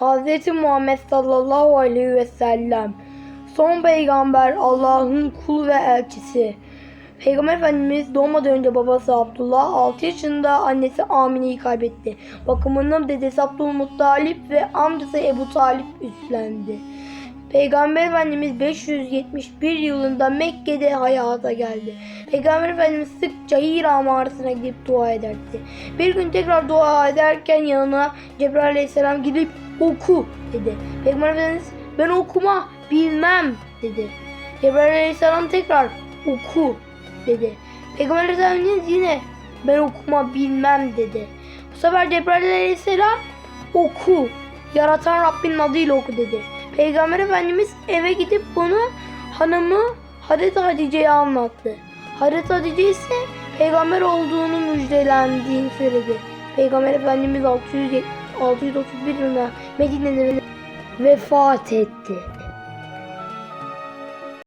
Hz. Muhammed sallallahu aleyhi ve sellem son peygamber Allah'ın kulu ve elçisi. Peygamber Efendimiz doğmadan önce babası Abdullah 6 yaşında annesi Amine'yi kaybetti. Bakımını dedesi Abdülmuttalip ve amcası Ebu Talip üstlendi. Peygamber Efendimiz 571 yılında Mekke'de hayata geldi. Peygamber Efendimiz sıkça Hira mağarasına gidip dua ederdi. Bir gün tekrar dua ederken yanına Cebrail aleyhisselam gidip oku dedi. Peygamber Efendimiz ben okuma bilmem dedi. Cebrail aleyhisselam tekrar oku dedi. Peygamber Efendimiz yine ben okuma bilmem dedi. Bu sefer Cebrail aleyhisselam oku. Yaratan Rabbinin adıyla oku dedi. Peygamber Efendimiz eve gidip bunu hanımı Hazreti Hatice'ye anlattı. Hazreti Hatice ise peygamber olduğunu müjdelendiğini söyledi. Peygamber Efendimiz 600 631 yılında Medine'de vefat etti.